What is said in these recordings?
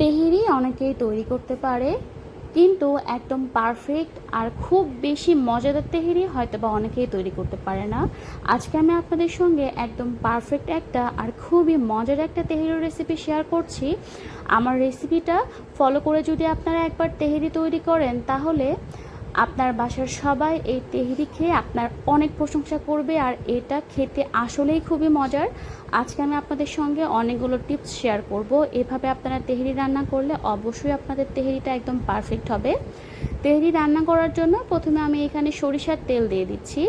তেহেরি অনেকেই তৈরি করতে পারে, কিন্তু একদম পারফেক্ট আর খুব বেশি মজাদার তেহেরি হয়তো বা অনেকেই তৈরি করতে পারে না। আজকে আমি আপনাদের সঙ্গে একদম পারফেক্ট একটা আর খুবই মজার একটা তেহেরির রেসিপি শেয়ার করছি। আমার রেসিপিটা ফলো করে যদি আপনারা একবার তেহেরি তৈরি করেন, তাহলে আপনার বাসার সবাই এই তেহেরি খেয়ে আপনার অনেক প্রশংসা করবে আর এটা খেতে আসলেই খুবই মজার। আজকে আমি আপনাদের সঙ্গে অনেকগুলো টিপস শেয়ার করব। এভাবে আপনারা তেহেরি রান্না করলে অবশ্যই আপনাদের তেহেরিটা একদম পারফেক্ট হবে। তেহেরি রান্না করার জন্য প্রথমে আমি এখানে সরিষার তেল দিয়ে দিচ্ছি।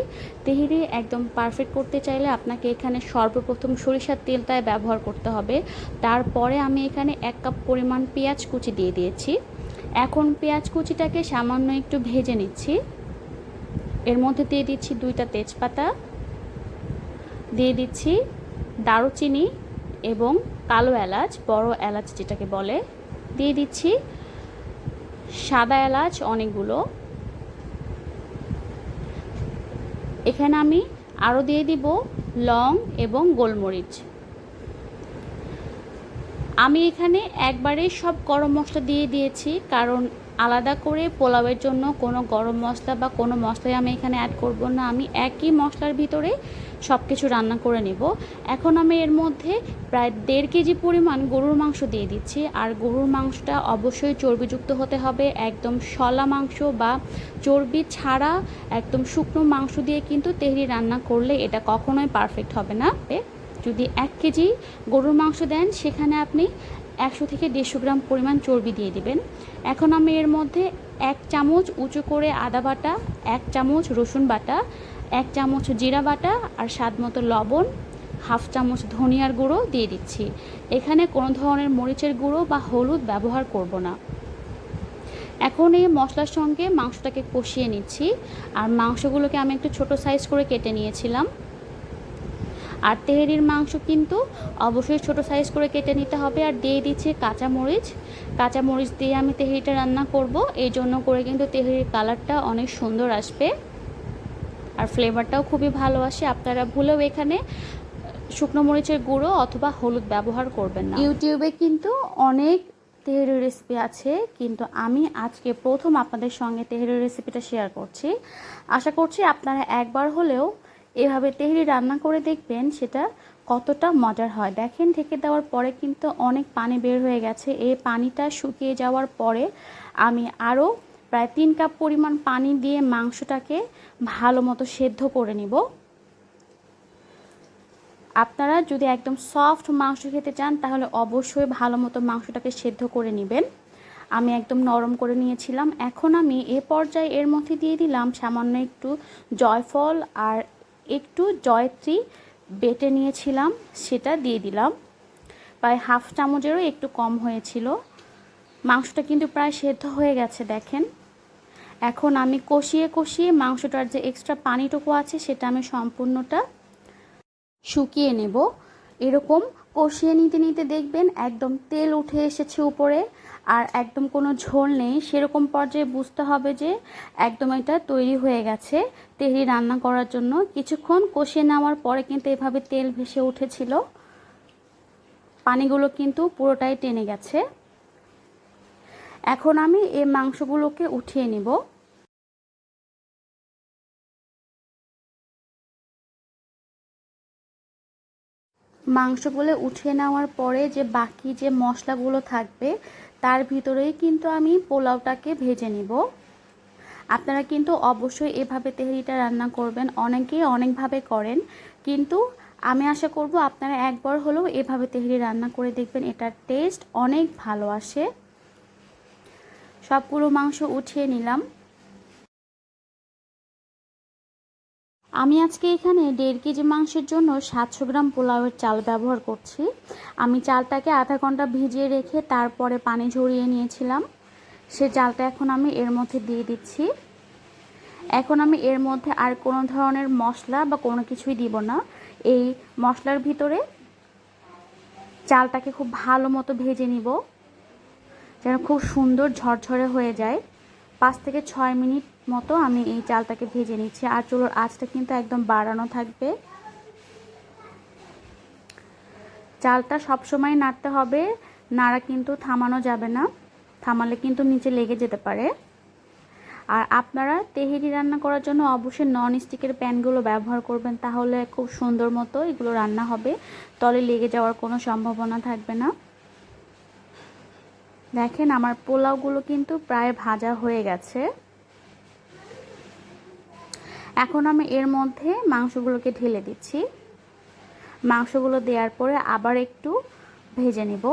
তেহেরি একদম পারফেক্ট করতে চাইলে আপনাকে এখানে সর্বপ্রথম সরিষার তেলটাই ব্যবহার করতে হবে। তারপরে আমি এখানে এক কাপ পরিমাণ পেঁয়াজ কুচি দিয়ে দিয়েছি। এখন পেঁয়াজ কুচিটাকে সামান্য একটু ভেজে নিচ্ছি। এর মধ্যে দিয়ে দিচ্ছি দুইটা তেজপাতা, দিয়ে দিচ্ছি দারুচিনি এবং কালো এলাচ, বড় এলাচ যেটাকে বলে। দিয়ে দিচ্ছি সাদা এলাচ অনেকগুলো। এখানে আমি আরও দিয়ে দিব লং এবং গোলমরিচ। আমি এখানে একবারে সব গরম মশলা দিয়ে দিয়েছি, কারণ আলাদা করে পোলাওয়ের জন্য কোনো গরম মশলা বা কোনো মশলাই আমি এখানে অ্যাড করব না। আমি একই মশলার ভিতরে সব কিছু রান্না করে নেব। এখন আমি এর মধ্যে প্রায় দেড় কেজি পরিমাণ গরুর মাংস দিয়ে দিচ্ছি। আর গরুর মাংসটা অবশ্যই চর্বিযুক্ত হতে হবে। একদম শলা মাংস বা চর্বি ছাড়া একদম শুকনো মাংস দিয়ে কিন্তু তেহরি রান্না করলে এটা কখনোই পারফেক্ট হবে না। যদি এক কেজি গরুর মাংস দেন, সেখানে আপনি একশো থেকে দেড়শো গ্রাম পরিমাণ চর্বি দিয়ে দিবেন। এখন আমি এর মধ্যে এক চামচ উঁচু করে আদা বাটা, এক চামচ রসুন বাটা, এক চামচ জিরা বাটা আর স্বাদ মতো লবণ, হাফ চামচ ধনিয়ার গুঁড়ো দিয়ে দিচ্ছি। এখানে কোনো ধরনের মরিচের গুঁড়ো বা হলুদ ব্যবহার করব না। এখন এই মশলার সঙ্গে মাংসটাকে কষিয়ে নিচ্ছি। আর মাংসগুলোকে আমি একটু ছোট সাইজ করে কেটে নিয়েছিলাম। আর তেহেরির মাংস কিন্তু অবশ্যই ছোট সাইজ করে কেটে নিতে হবে আর দিয়ে দিচ্ছি কাঁচামরিচ। কাঁচামরিচ দিয়ে আমি তেহেরিটা রান্না করব, এই জন্য করে কিন্তু তেহেরির কালারটা অনেক সুন্দর আসবে। আর ফ্লেভারটাও খুবই ভালো আসে, আপনারা ভুলেও এখানে শুকনো মরিচের গুঁড়ো অথবা হলুদ ব্যবহার করবেন না। ইউটিউবে কিন্তু অনেক তেহেরি রেসিপি আছে, কিন্তু আমি আজকে প্রথম আপনাদের সঙ্গে তেহেরি রেসিপিটা শেয়ার করছি। আশা করছি আপনারা একবার হলেও এভাবে তেহরি রান্না করে দেখবেন সেটা কতটা মজার হয়। দেখেন, ঢেকে দেওয়ার পরে কিন্তু অনেক পানি বের হয়ে গেছে। এই পানিটা শুকিয়ে যাওয়ার পরে আমি আরও প্রায় তিন কাপ পরিমাণ পানি দিয়ে মাংসটাকে ভালো মতো সেদ্ধ করে নিব। আপনারা যদি একদম সফট মাংস খেতে চান, তাহলে অবশ্যই ভালো মতো মাংসটাকে সেদ্ধ করে নেবেন। আমি একদম নরম করে নিয়েছিলাম। এখন আমি এ পর্যায়ে এর মধ্যে দিয়ে দিলাম সামান্য একটু জয়ফল আর একটু জয়ত্রী বেটে নিয়েছিলাম, সেটা দিয়ে দিলাম। প্রায় হাফ চামচেরও একটু কম হয়েছিল। মাংসটা কিন্তু প্রায় সেদ্ধ হয়ে গেছে, দেখেন। এখন আমি কষিয়ে কষিয়ে মাংসটার যে এক্সট্রা পানিটুকু আছে, সেটা আমি সম্পূর্ণটা শুকিয়ে নেব। এরকম কষিয়ে নিতে নিতে দেখবেন একদম তেল উঠে এসেছে উপরে। আর একদম কোনো ঝোল নেই। সেরকম পর্যায়ে বুঝতে হবে যে একদম এটা তৈরি হয়ে গেছে তেহরি রান্না করার জন্য। কিছুক্ষণ কষিয়ে নেওয়ার পরে কিন্তু এভাবে তেল ভেসে উঠেছিল। পানিগুলো কিন্তু পুরোটাই টেনে গেছে। এখন আমি এই মাংসগুলোকে উঠিয়ে নিব। মাংসগুলো উঠিয়ে নেওয়ার পরে যে বাকি যে মশলাগুলো থাকবে তার ভিতরেই কিন্তু আমি পোলাওটাকে ভেজে নিব। আপনারা কিন্তু অবশ্যই এভাবে তেহরিটা রান্না করবেন অনেকেই অনেকভাবে করেন। কিন্তু আমি আশা করব আপনারা একবার হলেও এভাবে তেহরি রান্না করে দেখবেন, এটার টেস্ট অনেক ভালো আসে। সবগুলো মাংস উঠিয়ে নিলাম। আমি আজকে এখানে দেড় কেজি মাংসের জন্য সাতশো গ্রাম পোলাওয়ের চাল ব্যবহার করছি। আমি চালটাকে আধা ঘণ্টা ভিজিয়ে রেখে তারপরে পানি ঝরিয়ে নিয়েছিলাম। সে চালটা এখন আমি এর মধ্যে দিয়ে দিচ্ছি। এখন আমি এর মধ্যে আর কোনো ধরনের মশলা বা কোনো কিছুই দিব না। এই মশলার ভিতরে চালটাকে খুব ভালো মতো ভেজে নিব। যেন খুব সুন্দর ঝরঝরে হয়ে যায়। পাঁচ থেকে ছয় মিনিট মতো আমি এই চালটাকে ভেজে নিচ্ছি। আর চুলোর আঁচটা কিন্তু একদম বাড়ানো থাকবে। চালটা সবসময় নাড়তে হবে। নাড়া কিন্তু থামানো যাবে না। থামালে কিন্তু নিচে লেগে যেতে পারে। আর আপনারা তেহেরি রান্না করার জন্য অবশ্যই নন স্টিকের প্যানগুলো ব্যবহার করবেন। তাহলে খুব সুন্দর মতো এগুলো রান্না হবে। তলে লেগে যাওয়ার কোনো সম্ভাবনা থাকবে না। দেখেন আমার পোলাওগুলো কিন্তু প্রায় ভাজা হয়ে গেছে। এখন আমি এর মধ্যে মাংসগুলোকে ঢেলে দিচ্ছি। মাংসগুলো দেওয়ার পরে আবার একটু ভেজে নিব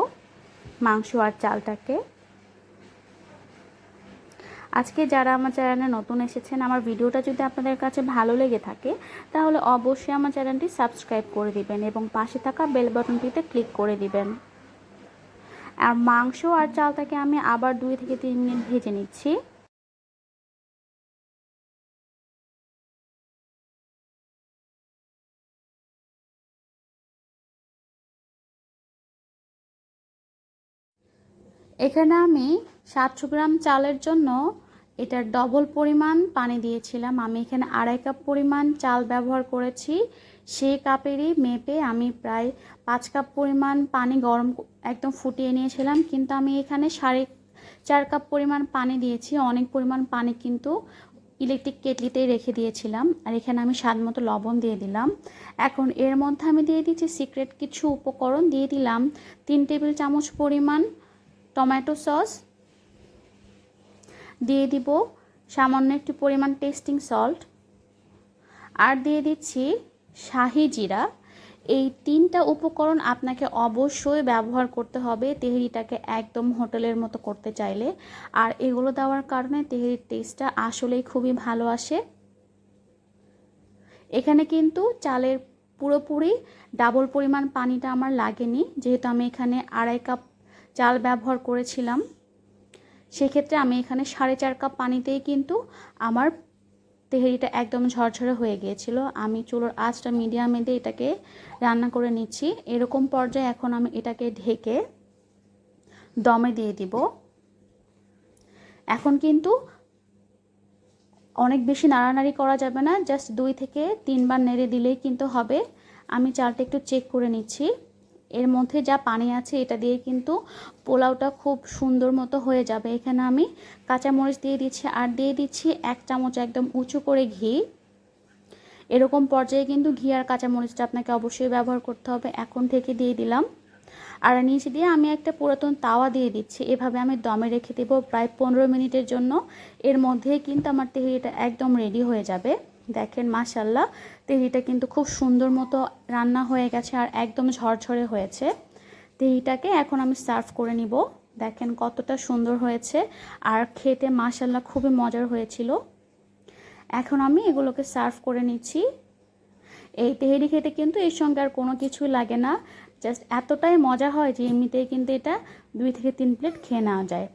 মাংস আর চালটাকে। আজকে যারা আমার চ্যানেলে নতুন এসেছেন, আমার ভিডিওটা যদি আপনাদের কাছে ভালো লেগে থাকে, তাহলে অবশ্যই আমার চ্যানেলটি সাবস্ক্রাইব করে দিবেন এবং পাশে থাকা বেল বাটনটিতে ক্লিক করে দিবেন। আর মাংস আর চালটাকে আমি আবার দুই থেকে তিন মিনিট ভেজে নিচ্ছি। এখানে আমি সাতশো গ্রাম চালের জন্য এটার ডবল পরিমাণ পানি দিয়েছিলাম। আমি এখানে আড়াই কাপ পরিমাণ চাল ব্যবহার করেছি। সেই কাপেরই মেপে আমি প্রায় পাঁচ কাপ পরিমাণ পানি গরম একদম ফুটিয়ে নিয়েছিলাম। কিন্তু আমি এখানে সাড়ে চার কাপ পরিমাণ পানি দিয়েছি। অনেক পরিমাণ পানি কিন্তু ইলেকট্রিক কেটলিতেই রেখে দিয়েছিলাম। আর এখানে আমি স্বাদ মতো লবণ দিয়ে দিলাম। এখন এর মধ্যে আমি দিয়ে দিচ্ছি সিক্রেট কিছু উপকরণ। দিয়ে দিলাম তিন টেবিল চামচ পরিমাণ টমেটো সস। দিয়ে দিব সামান্য একটু পরিমাণ টেস্টিং সল্ট আর দিয়ে দিচ্ছি শাহি জিরা। এই তিনটা উপকরণ আপনাকে অবশ্যই ব্যবহার করতে হবে তেহরিটাকে একদম হোটেলের মতো করতে চাইলে। আর এগুলো দেওয়ার কারণে তেহরির টেস্টটা আসলেই খুবই ভালো আসে। এখানে কিন্তু চালের পুরোপুরি ডাবল পরিমাণ পানিটা আমার লাগেনি। যেহেতু আমি এখানে আড়াই কাপ চাল ব্যবহার করেছিলাম। সেক্ষেত্রে আমি এখানে সাড়ে চার কাপ পানিতেই কিন্তু আমার তেহেরিটা একদম ঝরঝরে হয়ে গিয়েছিল। আমি চুলোর আঁচটা মিডিয়ামে দিয়ে এটাকে রান্না করে নিচ্ছি। এরকম পর্যায়ে এখন আমি এটাকে ঢেকে দমে দিয়ে দিব। এখন কিন্তু অনেক বেশি নাড়ানাড়ি করা যাবে না, জাস্ট দুই থেকে তিনবার নেড়ে দিলেই কিন্তু হবে। আমি চালটা একটু চেক করে নিচ্ছি। এর মধ্যে যা পানি আছে, এটা দিয়ে কিন্তু পোলাওটা খুব সুন্দর মতো হয়ে যাবে। এখানে আমি কাঁচামরিচ দিয়ে দিচ্ছি আর দিয়ে দিচ্ছি এক চামচ একদম উঁচু করে ঘি। এরকম পর্যায়ে কিন্তু ঘি আর কাঁচামরিচটা আপনাকে অবশ্যই ব্যবহার করতে হবে। এখন থেকে দিয়ে দিলাম। আর নিচে দিয়ে আমি একটা পুরাতন তাওয়া দিয়ে দিচ্ছি। এভাবে আমি দমে রেখে দেবো প্রায় পনেরো মিনিটের জন্য। এর মধ্যে কিন্তু আমার তেহরিটা একদম রেডি হয়ে যাবে। দেখেন মাশাল্লাহ তেহরিটা কিন্তু খুব সুন্দর মতো রান্না হয়ে গেছে আর একদম ঝরঝরে হয়েছে। তেহরিটাকে এখন আমি সার্ভ করে নিব। দেখেন কতটা সুন্দর হয়েছে আর খেতে মাশাল্লাহ খুবই মজার হয়েছিল। এখন আমি এগুলোকে সার্ভ করে নিচ্ছি। এই তেহেরি খেতে কিন্তু এর সঙ্গে আর কোনো কিছুই লাগে না। জাস্ট এতটাই মজা হয় যে এমনিতেই কিন্তু এটা দুই থেকে তিন প্লেট খেয়ে নেওয়া যায়।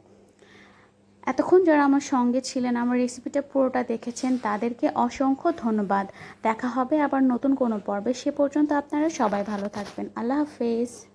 এতক্ষণ যারা আমার সঙ্গে ছিলেন, আমার রেসিপিটা পুরোটা দেখেছেন, তাদেরকে অসংখ্য ধন্যবাদ। দেখা হবে আবার নতুন কোনো পর্বে। সে পর্যন্ত আপনারা সবাই ভালো থাকবেন। আল্লাহ হাফেজ।